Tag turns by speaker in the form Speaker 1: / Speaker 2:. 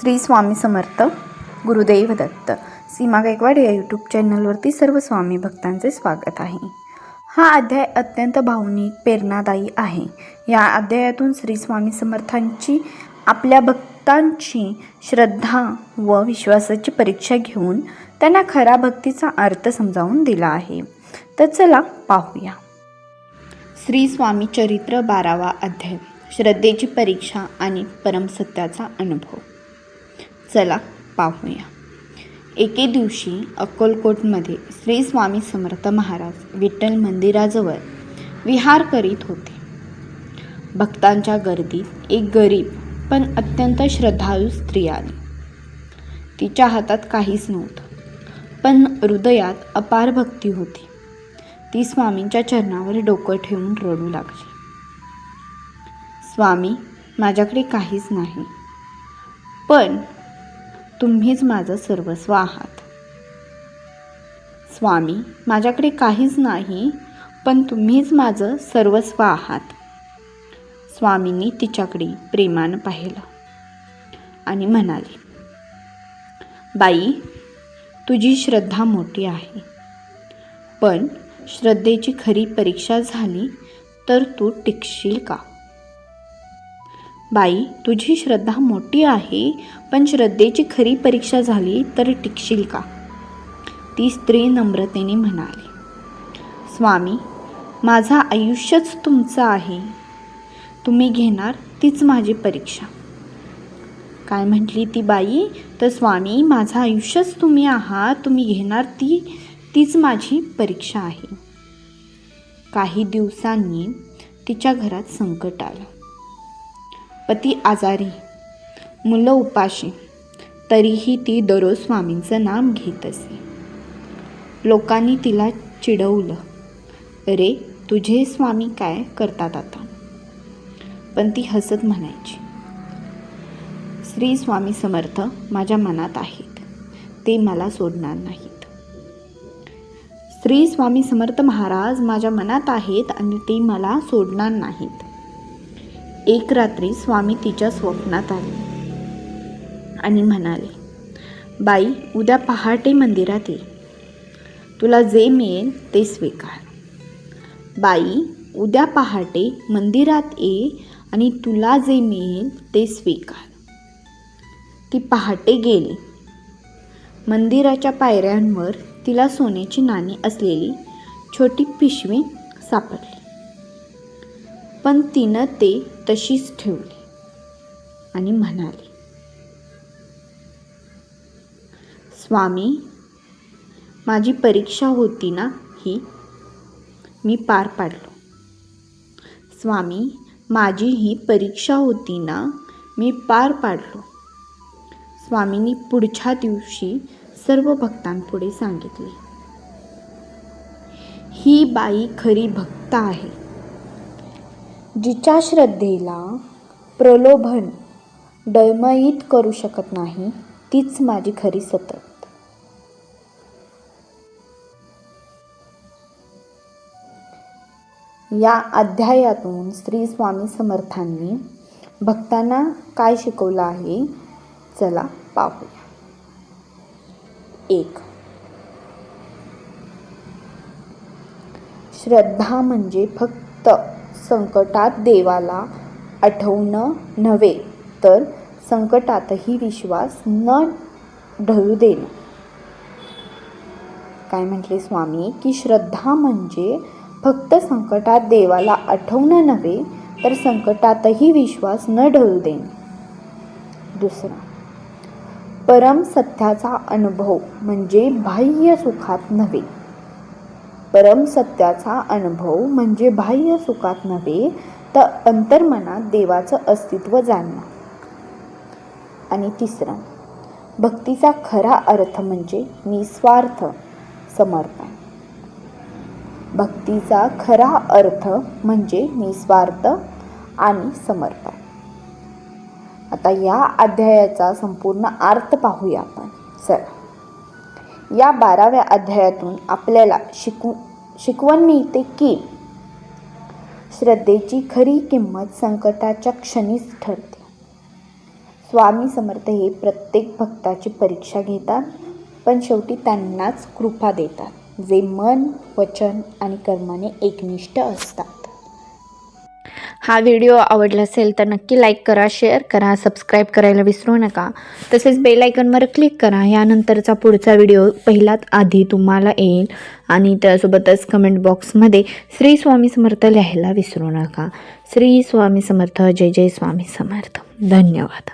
Speaker 1: श्री स्वामी समर्थ गुरुदेव दत्त. सीमा गायकवाड या यूट्यूब चॅनलवरती सर्व स्वामी भक्तांचे स्वागत आहे. हा अध्याय अत्यंत भावनिक प्रेरणादायी आहे. या अध्यायातून श्री स्वामी समर्थांची आपल्या भक्तांची श्रद्धा व विश्वासाची परीक्षा घेऊन त्यांना खरा भक्तीचा अर्थ समजावून दिला आहे. तर चला पाहूया. श्री स्वामी चरित्र बारावा अध्याय. श्रद्धेची परीक्षा आणि परमसत्याचा अनुभव. चला पाहूया. एके दिवशी अक्कलकोटमध्ये श्री स्वामी समर्थ महाराज विठ्ठल मंदिराजवळ विहार करीत होते. भक्तांच्या गर्दीत एक गरीब पण अत्यंत श्रद्धाळू स्त्री आली. तिच्या हातात काहीच नव्हतं पण हृदयात अपार भक्ती होती. ती स्वामींच्या चरणावर डोकं ठेवून रडू लागली. स्वामी माझ्याकडे काहीच नाही पण तुम्हीच माझं सर्वस्व आहात. स्वामी माझ्याकडे काहीच नाही पण तुम्हीच माझं सर्वस्व आहात. स्वामींनी तिच्याकडे प्रेमानं पाहिलं आणि म्हणाले बाई तुझी श्रद्धा मोठी आहे. पण श्रद्धेची खरी परीक्षा झाली तर तू टिकशील का? बाई तुझी श्रद्धा मोठी आहे पण श्रद्धेची खरी परीक्षा झाली तर टिकशील का? ती स्त्री नम्रतेने म्हणाली. स्वामी माझं आयुष्यच तुमचं आहे. तुम्ही घेणार तीच माझी परीक्षा. काय म्हटली ती बाई? तर स्वामी माझं आयुष्यच तुम्ही आहात तुम्ही घेणार ती तीच माझी परीक्षा आहे. काही दिवसांनी तिच्या घरात संकट आलं. पती आजारी मुलं उपाशी तरीही ती दररोज स्वामींचं नाम घेत असे. लोकांनी तिला चिडवलं अरे तुझे स्वामी काय करतात आता? पण ती हसत म्हणायची श्री स्वामी समर्थ माझ्या मनात आहेत ते मला सोडणार नाहीत. श्री स्वामी समर्थ महाराज माझ्या मनात आहेत आणि ते मला सोडणार नाहीत. एक रात्री स्वामी तिच्या स्वप्नात आले आणि म्हणाले बाई उद्या पहाटे मंदिरात ये. तुला जे मिळेल ते स्वीकार. बाई उद्या पहाटे मंदिरात ये आणि तुला जे मिळेल ते स्वीकार. ती पहाटे गेली. मंदिराच्या पायऱ्यांवर तिला सोन्याची नाणी असलेली छोटी पिशवी सापडली. पण तिनं ते तशीच ठेवली आणि म्हणाली स्वामी माझी परीक्षा होती ना ही? मी पार पाडलो. स्वामी माझी ही परीक्षा होती ना? मी पार पाडलो. स्वामींनी पुढच्या दिवशी सर्व भक्तांपुढे सांगितले ही बाई खरी भक्त आहे. जिच्या श्रद्धेला प्रलोभन डळमळीत करू शकत नाही तीच माझी खरी सतत. या अध्यायातून श्री स्वामी समर्थांनी भक्तांना काय शिकवलं आहे चला पाहूया. एक. श्रद्धा म्हणजे फक्त संकटात देवाला आठवणं नव्हे तर संकटातही विश्वास न ढळू देणं. काय म्हटले स्वामी? की श्रद्धा म्हणजे फक्त संकटात देवाला आठवणं नव्हे तर संकटातही विश्वास न ढळू देणे. दुसरा परम सत्याचा अनुभव म्हणजे बाह्य सुखात नव्हे परम सत्याचा अनुभव म्हणजे बाह्य सुखात नव्हे तर अंतर्मनात देवाचं अस्तित्व जाणणं. आणि तिसरं भक्तीचा खरा अर्थ म्हणजे निस्वार्थ समर्पण. भक्तीचा खरा अर्थ म्हणजे निस्वार्थ आणि समर्पण. आता या अध्यायाचा संपूर्ण अर्थ पाहूया आपण. चला. या बाराव्या अध्यायातून आपल्याला शिकू शिकवण मिळते की श्रद्धेची खरी किंमत संकटाच्या क्षणीच ठरते. स्वामी समर्थ हे प्रत्येक भक्ताची परीक्षा घेतात पण शेवटी त्यांनाच कृपा देतात जे मन वचन आणि कर्माने एकनिष्ठ असतात. हा व्हिडिओ आवडला असेल तर नक्की लाईक करा शेअर करा सबस्क्राईब करायला विसरू नका. तसेच बेलायकनवर क्लिक करा. यानंतरचा पुढचा व्हिडिओ पहिलाच आधी तुम्हाला येईल. आणि त्यासोबतच कमेंट बॉक्समध्ये श्री स्वामी समर्थ लिहायला विसरू नका. श्री स्वामी समर्थ जय जय स्वामी समर्थ. धन्यवाद.